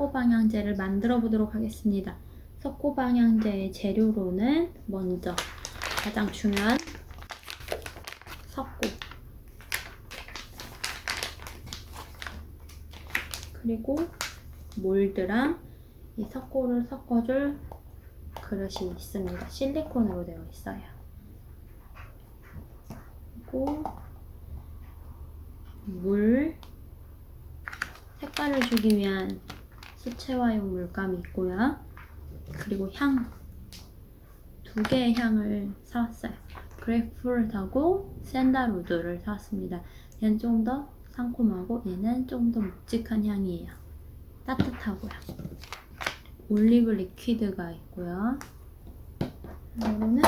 석고방향제를 만들어 보도록 하겠습니다. 석고방향제의 재료로는 먼저 가장 중요한 석고 그리고 몰드랑 이 석고를 섞어줄 그릇이 있습니다. 실리콘으로 되어 있어요. 그리고 물 색깔을 주기 위한 수채화용 물감이 있고요. 그리고 향. 두 개의 향을 사왔어요. 그레이프루트하고 샌달우드를 사왔습니다. 얘는 좀 더 상콤하고 얘는 좀 더 묵직한 향이에요. 따뜻하고요. 올리브 리퀴드가 있고요. 이거는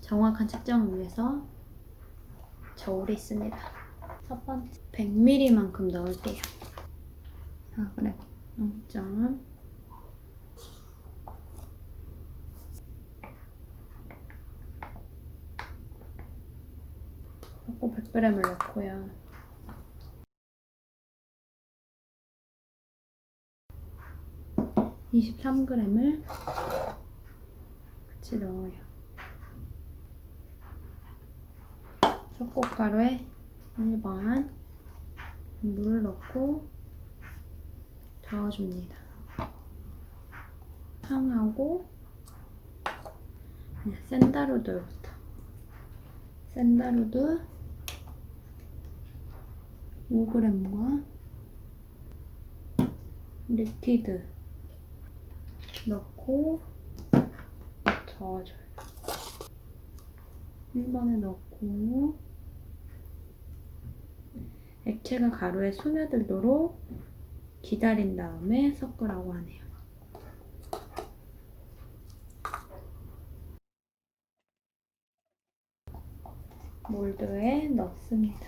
정확한 측정을 위해서 저울이 있습니다. 첫 번째 100ml만큼 넣을게요. 자, 그래. 0점. 꼭 100g을 넣고요. 이십삼 g을 같이 넣어요. 석고가루에 일반 물을 넣고 저어줍니다. 향하고 그냥 샌다루드부터 샌다루드 5g과 리퀴드 넣고 저어줘요. 1번에 넣고 액체가 가루에 스며들도록 기다린 다음에 섞으라고 하네요. 몰드에 넣습니다.